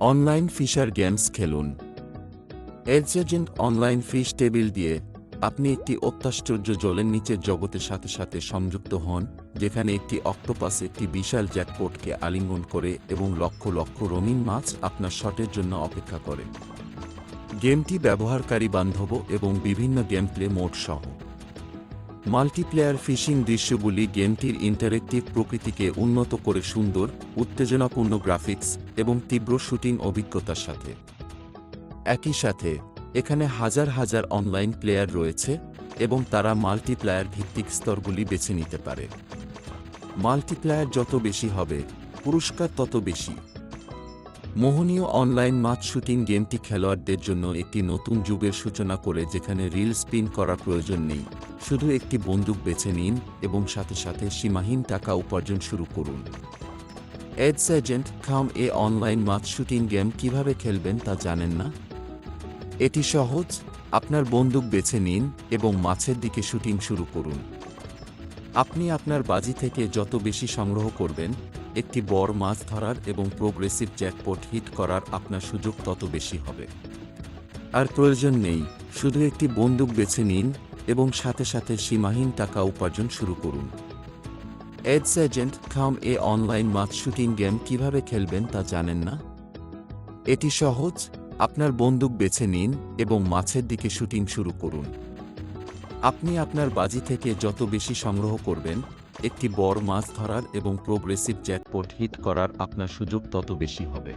Online fisher games খেলুন। এডজ agent online fish table দিয়ে আপনি একটি অত্যাশ্চর্য জলের নিচের জগতের সাথে সাথে সংযুক্ত হন, যেখানে একটি অক্টোপাস একটি বিশাল জ্যাকপোটকে আলিঙ্গন করে এবং লক্ষ লক্ষ রঙিন মাছ আপনার শটের জন্য অপেক্ষা করে। গেমটি ব্যবহারকারী বান্ধব এবং বিভিন্ন গেম প্লে মোড সহ মাল্টিপ্লেয়ার ফিশিং দৃশ্যগুলি গেমটির ইন্টারেক্টিভ প্রকৃতিকে উন্নত করে সুন্দর, উত্তেজনাপূর্ণ গ্রাফিক্স এবং তীব্র শুটিং অভিজ্ঞতার সাথে। একই সাথে, এখানে হাজার হাজার অনলাইন প্লেয়ার রয়েছে এবং তারা মাল্টিপ্লেয়ার ভিত্তিক স্তরগুলি বেছে নিতে পারে। মাল্টিপ্লেয়ার যত বেশি হবে, পুরস্কার তত বেশি। মোহনীয় অনলাইন মাছ শুটিং গেমটি খেলোয়াড়দের জন্য একটি নতুন যুগের সূচনা করে যেখানে রিল স্পিন করার প্রয়োজন নেই। শুধু একটি বন্দুক বেছে নিন এবং সাথে সাথে সীমাহীন টাকা উপার্জন শুরু করুন। এডস এজেন্ট খাম এ অনলাইন মাছ শুটিং গেম কীভাবে খেলবেন তা জানেন না? এটি সহজ, আপনার বন্দুক বেছে নিন এবং মাছের দিকে শুটিং শুরু করুন। আপনি আপনার বাজি থেকে যত বেশি সংগ্রহ করবেন, একটি বড় মাছ ধরার এবং প্রোগ্রেসিভ জ্যাকপট হিট করার আপনার সুযোগ তত বেশি হবে। আর প্রয়োজন নেই, শুধু একটি বন্দুক বেছে নিন এবং সাথে সাথে সীমাহীন টাকা উপার্জন শুরু করুন। এডস এজেন্ট খাম এ অনলাইন মাছ শুটিং গেম কীভাবে খেলবেন তা জানেন না? এটি সহজ, আপনার বন্দুক বেছে নিন এবং মাছের দিকে শুটিং শুরু করুন। আপনি আপনার বাজি থেকে যত বেশি সংগ্রহ করবেন, একটি বড় মাছ ধরার এবং প্রোগ্রেসিভ জ্যাকপট হিট করার আপনার সুযোগ তত বেশি হবে।